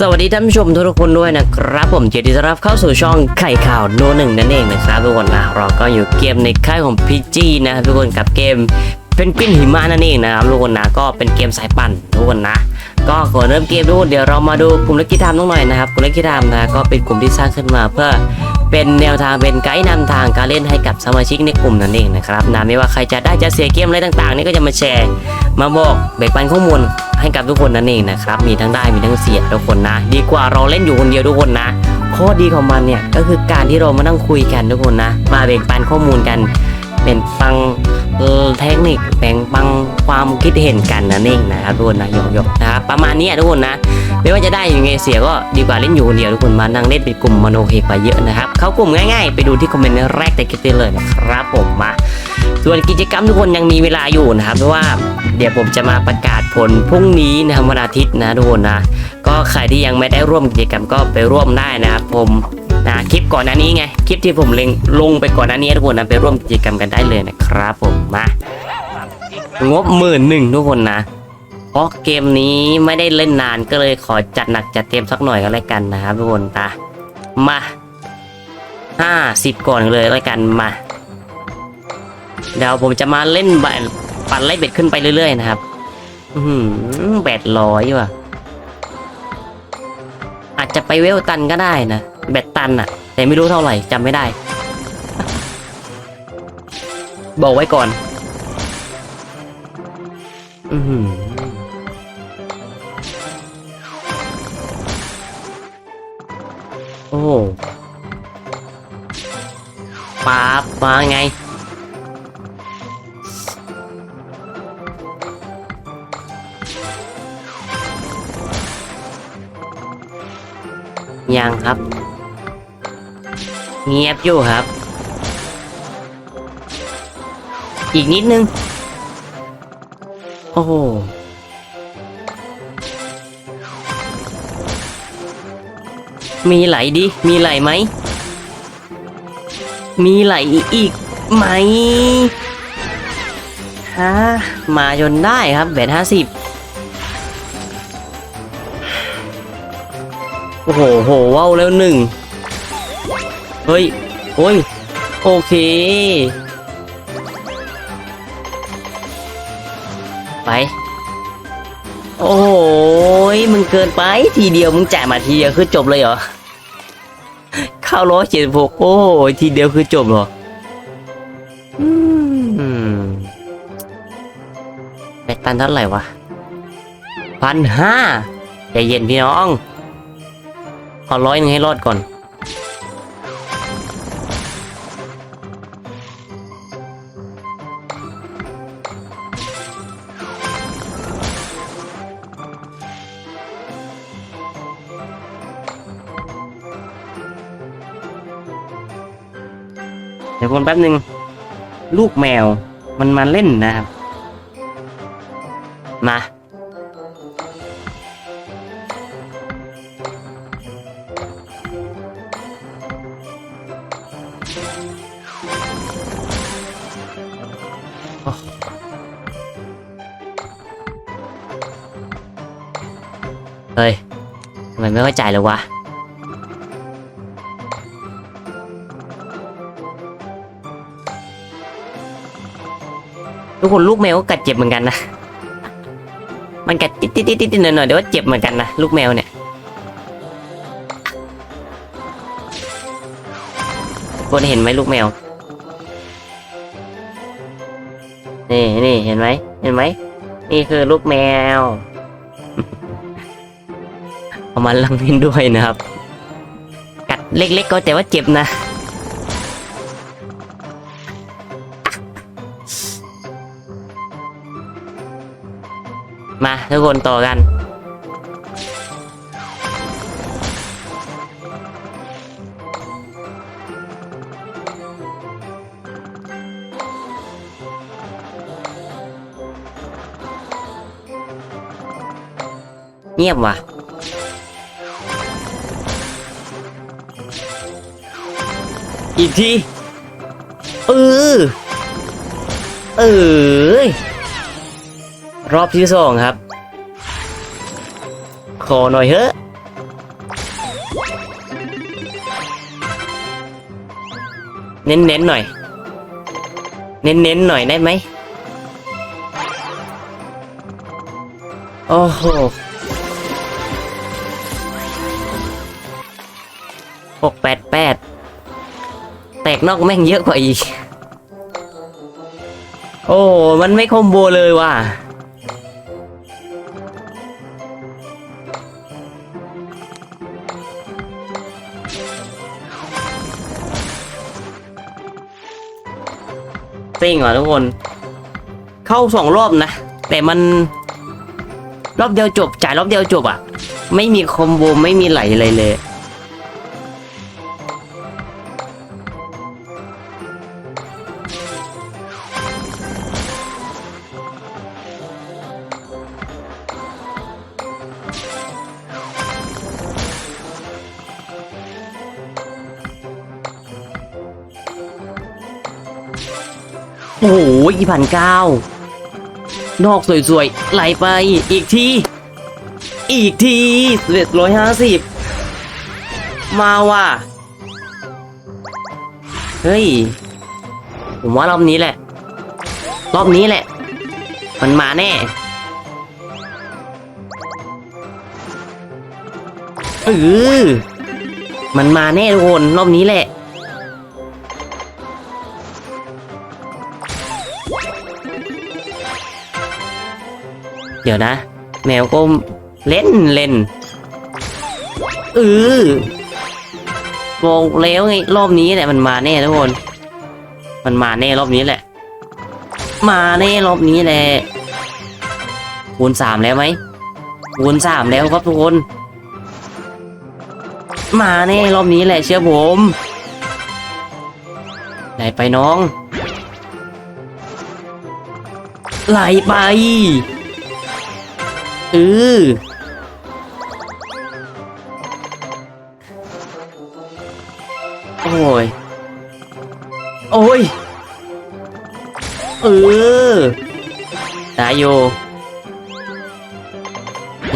สวัสดีท่านผู้ชมทุกคนด้วยนะครับผมยินดีต้อนรับเข้าสู่ช่องไข่ข่าวโนหนึ่งนั่นเองนะครับทุกคนนะเราก็อยู่เกมในค่ายของพีจีนะครับทุกคนกับเกมเป็นกวินหิมะนั่นเองนะครับทุกคนนะก็เป็นเกมสายปั่นทุกคนนะ ก็ก่อนเริ่มเกมทุกคนเดี๋ยวเรามาดูกลุ่มเล็กกิทามน้องหน่อยนะครับกลุ่มเล็กกิทามนะก็เป็นกลุ่มที่สร้างขึ้นมาเพื่อเป็นแนวทางเป็นไกด์นำทางการเล่นให้กับสมาชิกในกลุ่มนั่นเองนะครับนะไม่ว่าใครจะได้จะเสียเกมอะไรต่างๆ นี่ก็จะมาแชร์ มาบอกแบ่งปันข้อมูล ให้กับทุกคนนั่นเองนะครับมีทั้งได้มีทั้งเสียทุกคนนะ ดีกว่าเราเล่นอยู่คนเดียวทุกคนนะข้อดีของมันเนี่ยก็คือการที่เรามานั่งคุยกันทุกคนนะ มาแบ่งปันข้อมูลกันเป็นฟังเทคนิคแบ่งปังความคิดเห็นกันนั่นเองนะครับทุกคนนะหยอกๆนะครับประมาณนี้ทุกคนนะ ไม่ว่าจะได้ยังไงเสียก็ดีกว่าเล่นอยู่คนเดียวทุกคนมานั่งเล่นเป็นกลุ่มมโนเฮไปเยอะนะครับเข้ากลุ่มง่ายๆ ไปดูที่คอมเมนต์แรกแต่คลิปได้เลยนะครับผมมา ส่วนกิจกรรมทุกคนยังมีเวลาอยู่นะครับเพราะว่าเดี๋ยวผมจะมาประกาศผลพรุ่งนี้นะครับวันอาทิตย์นะทุกคนนะก็ใครที่ยังไม่ได้ร่วมกิจกรรมก็ไปร่วมได้นะครับผมนะคลิปก่อนหน้านี้ไงคลิปที่ผมเล็งลงไปก่อนหน้านี้ทุกคนนะไปร่วมกิจกรรมกันได้เลยนะครับผมมางบหมื่นหนึ่งทุกคนนะ เพราะเกมนี้ไม่ได้เล่นนานก็เลยขอจัดหนักจัดเต็มสักหน่อยก็แล้วกันนะครับทุกคนตามาห้าสิบก่อนเลยแล้วกันมา เดี๋ยวผมจะมาเล่นบัตปั่นไล่เบ็ดขึ้นไปเรื่อยๆนะครับ อือหือแบดร้อยว่ะ อาจจะไปเวลตันก็ได้นะแบตตันอะแต่ไม่รู้เท่าไหร่จำไม่ได้ บอกไว้ก่อน อือ อโอ้ปาบมาไง ยังครับ เงียบอยู่ครับ อีกนิดนึง โอ้ มีไหลดิ มีไหลไหม มีไหลอีกไหมฮะมาจนได้ครับแบตห้าสิบโอ้โหโหว้าวแล้วหนึ่งเฮ้ย โอ้ย โอเค ไป โอ้ยมึง เกินไป ทีเดียวมึงจ่ายมาทีเดียวคือจบเลยเหรอเข้าร้อยเจ็ดหกโอ้ยทีเดียวคือจบเหรอแบตตันเท่าไหร่วะพันห้าใจเย็นพี่น้อง ขอร้อยหนึงให้รอดก่อน ดี๋ยวคนแป๊บหนึ่งลูกแมวมันมาเล่นนะครับ มา เฮ้ยทำไมไม่เข้าใจเลยวะ ทุกคนลูกแมวก็กัดเจ็บเหมือนกันนะ มันกัดติดติดติดติดหน่อยหน่อยๆเดี๋ยวว่าเจ็บเหมือนกันนะลูกแมวเนี่ยคนเห็นไหมลูกแมว นี่นี่เห็นไหมเห็นไหมนี่คือลูกแมว เอามาลังเล่นด้วยนะครับ กัดเล็กๆก็แต่ว่าเจ็บนะ ทุกคนต่อกัน เงียบว่ะอีกที เออ เออ รอบที่สองครับ ขอหน่อยเฮ้เน้นๆหน่อย เน้นๆหน่อยได้ไหมโอ้โหหกแปดแปดแตกนอกแม่งเยอะกว่าอีก โอ้ มันไม่คอมโบเลยว่ะ ต้งเหรอทุกคน เข้าสองรอบนะ แต่มัน รอบเดียวจบ จ่ายรอบเดียวจบอะ ไม่มีคอมโบไม่มีไหลอะไรเลย โอ้โหอีพันเก้านอกสวยๆ ไหลไปอีกที อีกทีเจ็ดร้อยห้าสิบมาว่ะ เฮ้ย ผมว่ารอบนี้แหละ รอบนี้แหละ มันมาแน่เออมันมาแน่ทุกคนรอบนี้แหละ เดี๋ยวนะ แมวก็เล่นเล่นเออบอกแล้วไงรอบนี้แหละมันมาแน่ทุกคน มันมาแน่รอบนี้แหละ มาแน่รอบนี้แหละคูณสามแล้วไหมคูณสามแล้วครับทุกคน มาแน่รอบนี้แหละเชื่อผมไหลไปน้องไหลไป ออโอ้ย โอ้ย เออได้โย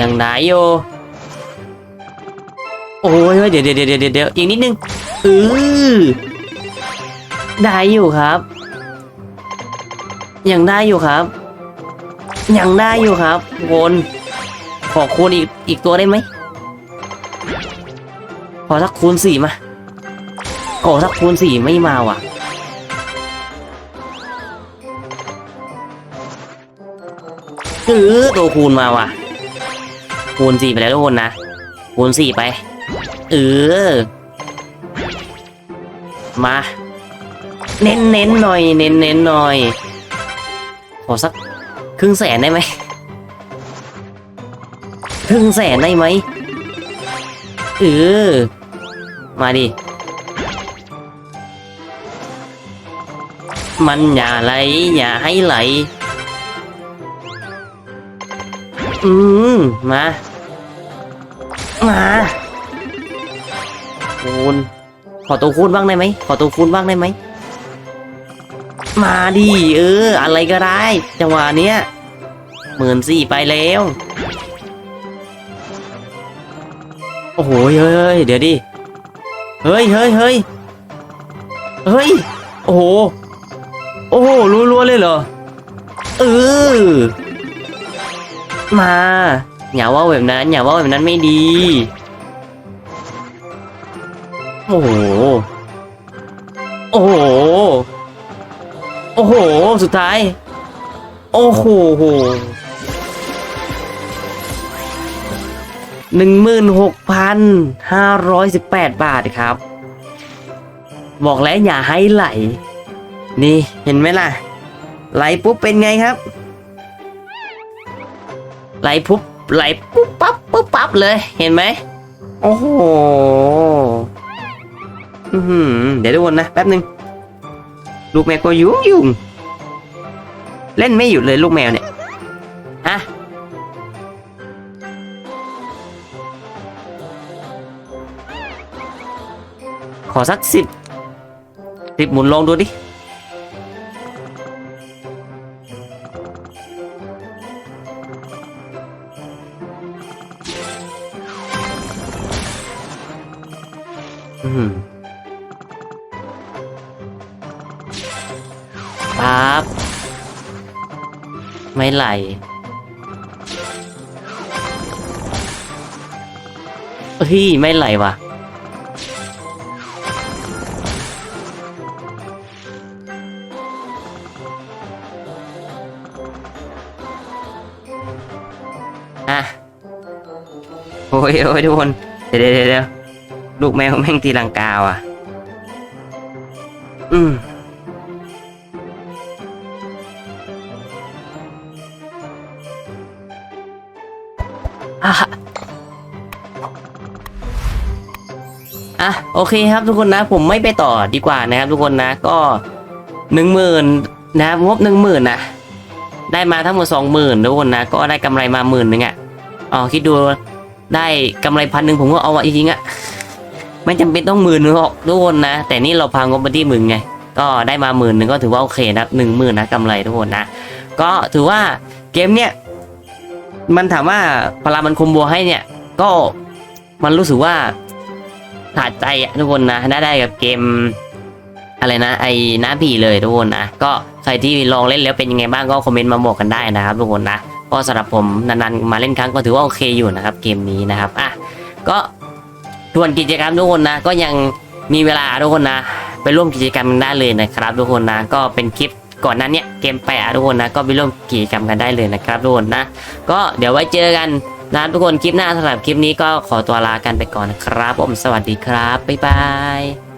ยังได้โยโอ้ยเดี๋ยวเดี๋ยวเดี๋ยวเดี๋ยวเดี๋ยวอีกนิดนึงเออได้อยู่ครับ ยังได้อยู่ครับ ยังได้อยู่ครับทุกคน ขอคูณอีกอีกตัวได้ไหมขอสักคูณสี่มาขอสักคูณสี่ไม่มาว่ะ เออตัวคูณมาว่ะ คูณสี่ไปแล้วทุกคนนะ คูณสี่ไป เออ มา เน้นเน้นๆหน่อย เน้นเน้นๆหน่อย ขอสักครึ่งแสนได้ไหม ครึ่งแสนได้ไหมเออ มาดิ มันอย่าไหลอย่าให้ไหล อืม มา มาคูณขอตัวคูณบ้างได้ไหม ขอตัวคูณบ้างได้ไหม มาดิ เออ อะไรก็ได้ จังหวะเนี้ยหมื่นสี่ไปแล้ว โอ้โหเฮ้ยเดี๋ยวดิ เฮ้ยเฮ้ยเฮ้ยเฮ้ย โอ้โห โอ้โหรัวๆเลยเหรอ เออ มา อย่าว่าแบบนั้น อย่าว่าแบบนั้นไม่ดี โอ้โห โอ้โห โอ้โห สุดท้าย โอ้โห หนึ่งหมื่นหกพันห้าร้อยสิบแปดบาทครับ บอกแล้วอย่าให้ไหล นี่เห็นไหมล่ะ ไหลปุ๊บเป็นไงครับ ไหลปุ๊บไหลปุ๊บปั๊บปุ๊บปั๊บเลยเห็นไหมโอ้โหเดี๋ยวทุกคนนะ แป๊บหนึ่งลูกแมวก็ยุ่งยุ่งเล่นไม่หยุดเลยลูกแมวเนี่ย ขอสักสิบสิบหมุนลองดูดิอืมครับไม่ไหลเฮ้ย ไม่ไหลว่ะ อะโอ้ยโอ้ยทุกคนเดี๋ยวเดี๋ยวเดี๋ยวลูกแมวแม่งตีลังกาว่ะ อืมอะอะโอเคครับทุกคนนะ ผมไม่ไปต่อดีกว่านะครับ ทุกคนนะก็หนึ่งหมื่นนะครับงบหนึ่งหมื่นนะได้มาทั้งหมดสองหมื่นทุกคนนะ ก็ได้กำไรมาหมื่นหนึ่งอะ อ๋อคิดดูได้กำไรพันหนึ่งผมก็เอาอะจริงๆอะไม่จำเป็นต้องหมื่นหรอกทุกคนนะ แต่นี่เราพางบมาที่หมื่นไง ก็ได้มาหมื่นหนึ่งก็ถือว่าโอเคนะหนึ่งหมื่นนะกำไรทุกคนนะ ก็ถือว่าเกมเนี้ยมันถามว่าพลามันคมบัวให้เนี่ย ก็มันรู้สึกว่าขาดใจอะทุกคนนะได้ได้กับเกม อะไรนะ ไอ้น้าผีเลยทุกคนนะก็ใครที่ลองเล่นแล้วเป็นยังไงบ้างก็คอมเมนต์มาบอกกันได้นะครับทุกคนนะ ก็สำหรับผมนานๆมาเล่นครั้งก็ถือว่าโอเคอยู่นะครับเกมนี้นะครับอะก็ทวนกิจกรรมทุกคนนะก็ยังมีเวลาทุกคนนะไปร่วมกิจกรรมได้เลยนะครับ ทุกคนนะก็เป็นคลิปก่อนนั้นเนี่ยเกมแปะทุกคนนะก็ไปร่วมกิจกรรมกันได้เลยนะครับทุกคนนะก็เดี๋ยวไว้เจอกันนะทุกคนคลิปหน้าสำหรับคลิปนี้ก็ขอตัวลากันไปก่อนนะครับผมสวัสดีครับบ๊ายบาย